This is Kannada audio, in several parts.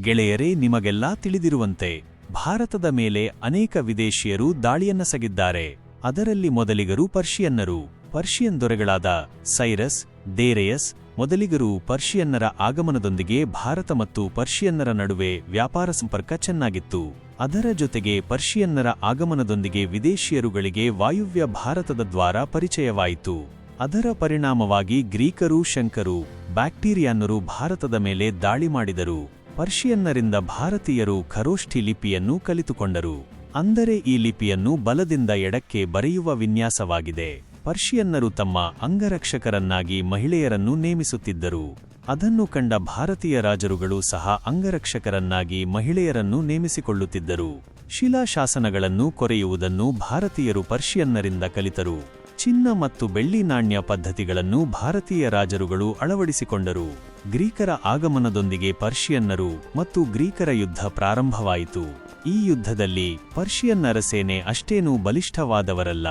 ಗೆಳೆಯರೇ, ನಿಮಗೆಲ್ಲಾ ತಿಳಿದಿರುವಂತೆ ಭಾರತದ ಮೇಲೆ ಅನೇಕ ವಿದೇಶಿಯರು ದಾಳಿಯನ್ನಸಗಿದ್ದಾರೆ. ಅದರಲ್ಲಿ ಮೊದಲಿಗರು ಪರ್ಷಿಯನ್ನರು. ಪರ್ಷಿಯನ್ ದೊರೆಗಳಾದ ಸೈರಸ್, ದೇರೆಯಸ್, ಮೊದಲಿಗರು ಪರ್ಷಿಯನ್ನರ ಆಗಮನದೊಂದಿಗೆ ಭಾರತ ಮತ್ತು ಪರ್ಷಿಯನ್ನರ ನಡುವೆ ವ್ಯಾಪಾರ ಸಂಪರ್ಕ ಚೆನ್ನಾಗಿತ್ತು. ಅದರ ಜೊತೆಗೆ ಪರ್ಷಿಯನ್ನರ ಆಗಮನದೊಂದಿಗೆ ವಿದೇಶಿಯರುಗಳಿಗೆ ವಾಯುವ್ಯ ಭಾರತದ ದ್ವಾರ ಪರಿಚಯವಾಯಿತು. ಅದರ ಪರಿಣಾಮವಾಗಿ ಗ್ರೀಕರು, ಶಂಕರು, ಬ್ಯಾಕ್ಟೀರಿಯಾನ್ನರು ಭಾರತದ ಮೇಲೆ ದಾಳಿ ಮಾಡಿದರು. ಪರ್ಷಿಯನ್ನರಿಂದ ಭಾರತೀಯರು ಖರೋಷ್ಠಿ ಲಿಪಿಯನ್ನು ಕಲಿತುಕೊಂಡರು. ಅಂದರೆ ಈ ಲಿಪಿಯನ್ನು ಬಲದಿಂದ ಎಡಕ್ಕೆ ಬರೆಯುವ ವಿನ್ಯಾಸವಾಗಿದೆ. ಪರ್ಷಿಯನ್ನರು ತಮ್ಮ ಅಂಗರಕ್ಷಕರನ್ನಾಗಿ ಮಹಿಳೆಯರನ್ನು ನೇಮಿಸುತ್ತಿದ್ದರು. ಅದನ್ನು ಕಂಡ ಭಾರತೀಯ ರಾಜರುಗಳು ಸಹ ಅಂಗರಕ್ಷಕರನ್ನಾಗಿ ಮಹಿಳೆಯರನ್ನು ನೇಮಿಸಿಕೊಳ್ಳುತ್ತಿದ್ದರು. ಶಿಲಾಶಾಸನಗಳನ್ನು ಕೊರೆಯುವುದನ್ನು ಭಾರತೀಯರು ಪರ್ಷಿಯನ್ನರಿಂದ ಕಲಿತರು. ಚಿನ್ನ ಮತ್ತು ಬೆಳ್ಳಿ ನಾಣ್ಯ ಪದ್ಧತಿಗಳನ್ನು ಭಾರತೀಯ ರಾಜರುಗಳು ಅಳವಡಿಸಿಕೊಂಡರು. ಗ್ರೀಕರ ಆಗಮನದೊಂದಿಗೆ ಪರ್ಷಿಯನ್ನರು ಮತ್ತು ಗ್ರೀಕರ ಯುದ್ಧ ಪ್ರಾರಂಭವಾಯಿತು. ಈ ಯುದ್ಧದಲ್ಲಿ ಪರ್ಷಿಯನ್ನರ ಸೇನೆ ಅಷ್ಟೇನೂ ಬಲಿಷ್ಠವಾದವರಲ್ಲ.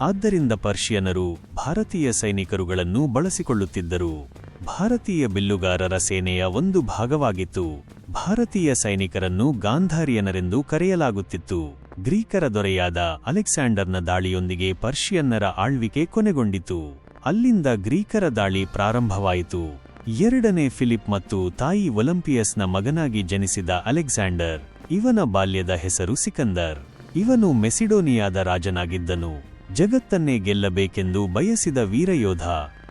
ಆದ್ದರಿಂದ ಪರ್ಷಿಯನರು ಭಾರತೀಯ ಸೈನಿಕರುಗಳನ್ನು ಬಳಸಿಕೊಳ್ಳುತ್ತಿದ್ದರು. ಭಾರತೀಯ ಬಿಲ್ಲುಗಾರರ ಸೇನೆಯ ಒಂದು ಭಾಗವಾಗಿತ್ತು. ಭಾರತೀಯ ಸೈನಿಕರನ್ನು ಗಾಂಧಾರಿಯನರೆಂದು ಕರೆಯಲಾಗುತ್ತಿತ್ತು. ಗ್ರೀಕರ ದೊರೆಯಾದ ಅಲೆಕ್ಸಾಂಡರ್ನ ದಾಳಿಯೊಂದಿಗೆ ಪರ್ಷಿಯನ್ನರ ಆಳ್ವಿಕೆ ಕೊನೆಗೊಂಡಿತು. ಅಲ್ಲಿಂದ ಗ್ರೀಕರ ದಾಳಿ ಪ್ರಾರಂಭವಾಯಿತು. ಎರಡನೇ ಫಿಲಿಪ್ ಮತ್ತು ತಾಯಿ ಒಲಂಪಿಯಸ್ನ ಮಗನಾಗಿ ಜನಿಸಿದ ಅಲೆಕ್ಸಾಂಡರ್. ಇವನ ಬಾಲ್ಯದ ಹೆಸರು ಸಿಕಂದರ್. ಇವನು ಮೆಸಿಡೋನಿಯಾದ ರಾಜನಾಗಿದ್ದನು. ಜಗತ್ತನ್ನೇ ಗೆಲ್ಲಬೇಕೆಂದು ಬಯಸಿದ ವೀರಯೋಧ.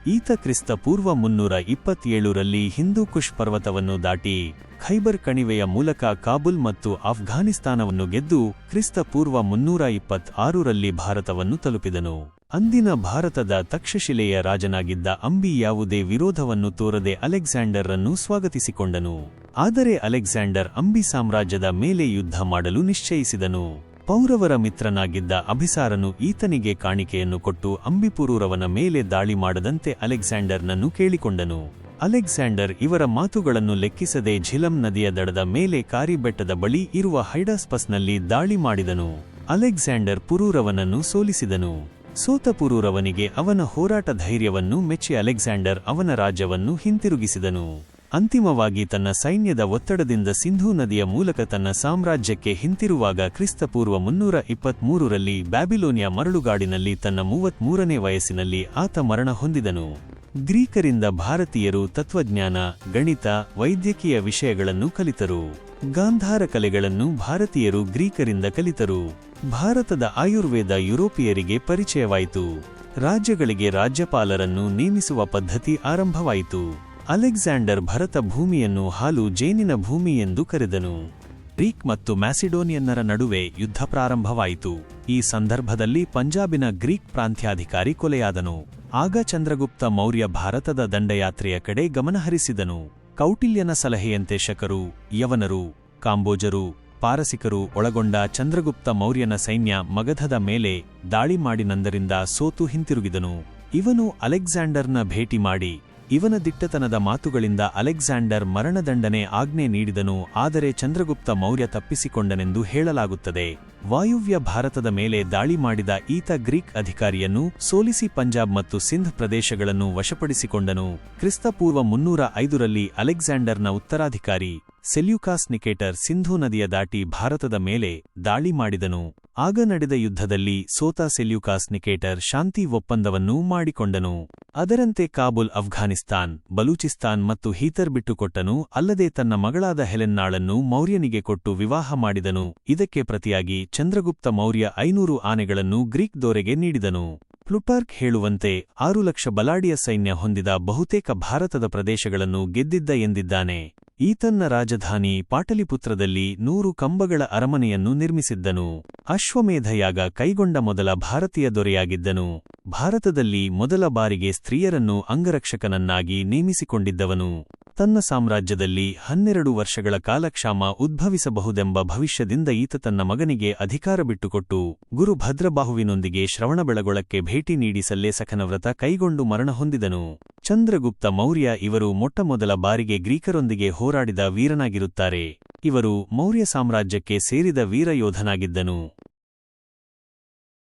ಈತ ಕ್ರಿಸ್ತ ಪೂರ್ವ ಮುನ್ನೂರ ಇಪ್ಪತ್ತೇಳರಲ್ಲಿ ಹಿಂದೂ ಕುಶ್ ಪರ್ವತವನ್ನು ದಾಟಿ ಖೈಬರ್ ಕಣಿವೆಯ ಮೂಲಕ ಕಾಬುಲ್ ಮತ್ತು ಆಫ್ಘಾನಿಸ್ತಾನವನ್ನು ಗೆದ್ದು ಕ್ರಿಸ್ತ ಪೂರ್ವ ಮುನ್ನೂರ ಇಪ್ಪತ್ತಾರರಲ್ಲಿ ಭಾರತವನ್ನು ತಲುಪಿದನು. ಅಂದಿನ ಭಾರತದ ತಕ್ಷಶಿಲೆಯ ರಾಜನಾಗಿದ್ದ ಅಂಬಿ ಯಾವುದೇ ವಿರೋಧವನ್ನು ತೋರದೆ ಅಲೆಕ್ಸಾಂಡರ್ರನ್ನು ಸ್ವಾಗತಿಸಿಕೊಂಡನು. ಆದರೆ ಅಲೆಕ್ಸಾಂಡರ್ ಅಂಬಿ ಸಾಮ್ರಾಜ್ಯದ ಮೇಲೆ ಯುದ್ಧ ಮಾಡಲು ನಿಶ್ಚಯಿಸಿದನು. ಪೌರವರ ಮಿತ್ರನಾಗಿದ್ದ ಅಭಿಸಾರನು ಈತನಿಗೆ ಕಾಣಿಕೆಯನ್ನು ಕೊಟ್ಟು ಅಂಬಿಪುರೂರವನ ಮೇಲೆ ದಾಳಿ ಮಾಡದಂತೆ ಅಲೆಕ್ಸಾಂಡರ್ನನ್ನು ಕೇಳಿಕೊಂಡನು. ಅಲೆಕ್ಸಾಂಡರ್ ಇವರ ಮಾತುಗಳನ್ನು ಲೆಕ್ಕಿಸದೆ ಝಿಲಂ ನದಿಯ ದಡದ ಮೇಲೆ ಕಾರಿಬೆಟ್ಟದ ಬಳಿ ಇರುವ ಹೈಡಾಸ್ಪಸ್ನಲ್ಲಿ ದಾಳಿ ಮಾಡಿದನು. ಅಲೆಕ್ಸಾಂಡರ್ ಪುರೂರವನನ್ನು ಸೋಲಿಸಿದನು. ಸೋತ ಪುರೂರವನಿಗೆ ಅವನ ಹೋರಾಟ ಧೈರ್ಯವನ್ನು ಮೆಚ್ಚಿ ಅಲೆಕ್ಸಾಂಡರ್ ಅವನ ರಾಜ್ಯವನ್ನು ಹಿಂತಿರುಗಿಸಿದನು. ಅಂತಿಮವಾಗಿ ತನ್ನ ಸೈನ್ಯದ ಒತ್ತಡದಿಂದ ಸಿಂಧೂ ನದಿಯ ಮೂಲಕ ತನ್ನ ಸಾಮ್ರಾಜ್ಯಕ್ಕೆ ಹಿಂತಿರುವಾಗ ಕ್ರಿಸ್ತಪೂರ್ವ ಮುನ್ನೂರ ಇಪ್ಪತ್ಮೂರರಲ್ಲಿ ಬ್ಯಾಬಿಲೋನಿಯಾ ಮರಳುಗಾಡಿನಲ್ಲಿ ತನ್ನ ಮೂವತ್ಮೂರನೇ ವಯಸ್ಸಿನಲ್ಲಿ ಆತ ಮರಣ ಹೊಂದಿದನು. ಗ್ರೀಕರಿಂದ ಭಾರತೀಯರು ತತ್ವಜ್ಞಾನ, ಗಣಿತ, ವೈದ್ಯಕೀಯ ವಿಷಯಗಳನ್ನು ಕಲಿತರು. ಗಾಂಧಾರ ಕಲೆಗಳನ್ನು ಭಾರತೀಯರು ಗ್ರೀಕರಿಂದ ಕಲಿತರು. ಭಾರತದ ಆಯುರ್ವೇದ ಯುರೋಪಿಯರಿಗೆ ಪರಿಚಯವಾಯಿತು. ರಾಜ್ಯಗಳಿಗೆ ರಾಜ್ಯಪಾಲರನ್ನು ನೇಮಿಸುವ ಪದ್ಧತಿ ಆರಂಭವಾಯಿತು. ಅಲೆಕ್ಸಾಂಡರ್ ಭರತ ಭೂಮಿಯನ್ನು ಹಾಲು ಜೇನಿನ ಭೂಮಿ ಎಂದು ಕರೆದನು. ಗ್ರೀಕ್ ಮತ್ತು ಮ್ಯಾಸಿಡೋನಿಯನ್ನರ ನಡುವೆ ಯುದ್ಧ ಪ್ರಾರಂಭವಾಯಿತು. ಈ ಸಂದರ್ಭದಲ್ಲಿ ಪಂಜಾಬಿನ ಗ್ರೀಕ್ ಪ್ರಾಂತ್ಯಾಧಿಕಾರಿ ಕೊಲೆಯಾದನು. ಆಗ ಚಂದ್ರಗುಪ್ತ ಮೌರ್ಯ ಭಾರತದ ದಂಡಯಾತ್ರೆಯ ಕಡೆ ಗಮನಹರಿಸಿದನು. ಕೌಟಿಲ್ಯನ ಸಲಹೆಯಂತೆ ಶಕರು, ಯವನರು, ಕಾಂಬೋಜರು, ಪಾರಸಿಕರು ಒಳಗೊಂಡ ಚಂದ್ರಗುಪ್ತ ಮೌರ್ಯನ ಸೈನ್ಯ ಮಗಧದ ಮೇಲೆ ದಾಳಿ ಮಾಡಿನಂದರಿಂದ ಸೋತು ಹಿಂತಿರುಗಿದನು. ಇವನು ಅಲೆಕ್ಸಾಂಡರ್ನ ಭೇಟಿ ಮಾಡಿ ಇವನ ದಿಟ್ಟತನದ ಮಾತುಗಳಿಂದ ಅಲೆಕ್ಸಾಂಡರ್ ಮರಣದಂಡನೆ ಆಜ್ಞೆ ನೀಡಿದನು, ಆದರೆ ಚಂದ್ರಗುಪ್ತ ಮೌರ್ಯ ತಪ್ಪಿಸಿಕೊಂಡನೆಂದು ಹೇಳಲಾಗುತ್ತದೆ. ವಾಯುವ್ಯ ಭಾರತದ ಮೇಲೆ ದಾಳಿ ಮಾಡಿದ ಈತ ಗ್ರೀಕ್ ಅಧಿಕಾರಿಯನ್ನು ಸೋಲಿಸಿ ಪಂಜಾಬ್ ಮತ್ತು ಸಿಂಧ್ ಪ್ರದೇಶಗಳನ್ನು ವಶಪಡಿಸಿಕೊಂಡನು. ಕ್ರಿಸ್ತಪೂರ್ವ ಮುನ್ನೂರ ಐದರಲ್ಲಿ ಅಲೆಕ್ಸಾಂಡರ್ನ ಉತ್ತರಾಧಿಕಾರಿ ಸೆಲ್ಯುಕಾಸ್ ನಿಕೇಟರ್ ಸಿಂಧೂ ನದಿಯ ದಾಟಿ ಭಾರತದ ಮೇಲೆ ದಾಳಿ ಮಾಡಿದನು. ಆಗ ನಡೆದ ಯುದ್ಧದಲ್ಲಿ ಸೋತಾ ಸೆಲ್ಯುಕಾಸ್ ನಿಕೇಟರ್ ಶಾಂತಿ ಒಪ್ಪಂದವನ್ನೂ ಮಾಡಿಕೊಂಡನು. ಅದರಂತೆ ಕಾಬುಲ್ ಅಫ್ಘಾನಿಸ್ತಾನ್ ಬಲೂಚಿಸ್ತಾನ್ ಮತ್ತು ಹೀತರ್ ಬಿಟ್ಟುಕೊಟ್ಟನು, ಅಲ್ಲದೆ ತನ್ನ ಮಗಳಾದ ಹೆಲೆನ್ನಾಳನ್ನು ಮೌರ್ಯನಿಗೆ ಕೊಟ್ಟು ವಿವಾಹ ಮಾಡಿದನು. ಇದಕ್ಕೆ ಪ್ರತಿಯಾಗಿ ಚಂದ್ರಗುಪ್ತ ಮೌರ್ಯ ಐನೂರು ಆನೆಗಳನ್ನು ಗ್ರೀಕ್ ದೋರೆಗೆ ನೀಡಿದನು. ಪ್ಲುಟಾರ್ಕ್ ಹೇಳುವಂತೆ, ಆರು ಲಕ್ಷ ಬಲಾಡಿಯ ಸೈನ್ಯ ಹೊಂದಿದ ಬಹುತೇಕ ಭಾರತದ ಪ್ರದೇಶಗಳನ್ನು ಗೆದ್ದಿದ್ದ ಎಂದಿದ್ದಾನೆ. ಈತನ್ನ ರಾಜಧಾನಿ ಪಾಟಲಿಪುತ್ರದಲ್ಲಿ ನೂರು ಕಂಬಗಳ ಅರಮನೆಯನ್ನು ನಿರ್ಮಿಸಿದ್ದನು. ಅಶ್ವಮೇಧಯಾಗ ಕೈಗೊಂಡ ಮೊದಲ ಭಾರತೀಯ ದೊರೆಯಾಗಿದ್ದನು. ಭಾರತದಲ್ಲಿ ಮೊದಲ ಬಾರಿಗೆ ಸ್ತ್ರೀಯರನ್ನು ಅಂಗರಕ್ಷಕನನ್ನಾಗಿ ನೇಮಿಸಿಕೊಂಡಿದ್ದವನು. ತನ್ನ ಸಾಮ್ರಾಜ್ಯದಲ್ಲಿ ಹನ್ನೆರಡು ವರ್ಷಗಳ ಕಾಲಕ್ಷಾಮ ಉದ್ಭವಿಸಬಹುದೆಂಬ ಭವಿಷ್ಯದಿಂದ ಈತ ತನ್ನ ಮಗನಿಗೆ ಅಧಿಕಾರ ಬಿಟ್ಟುಕೊಟ್ಟು ಗುರು ಭದ್ರಬಾಹುವಿನೊಂದಿಗೆ ಶ್ರವಣಬೆಳಗೊಳಕ್ಕೆ ಭೇಟಿ ನೀಡಿ ಸಲ್ಲೇಸಖನವ್ರತ ಕೈಗೊಂಡು ಮರಣ ಹೊಂದಿದನು. ಚಂದ್ರಗುಪ್ತ ಮೌರ್ಯ ಇವರು ಮೊಟ್ಟಮೊದಲ ಬಾರಿಗೆ ಗ್ರೀಕರೊಂದಿಗೆ ಹೋರಾಡಿದ ವೀರನಾಗಿರುತ್ತಾರೆ. ಇವರು ಮೌರ್ಯ ಸಾಮ್ರಾಜ್ಯಕ್ಕೆ ಸೇರಿದ ವೀರಯೋಧನಾಗಿದ್ದನು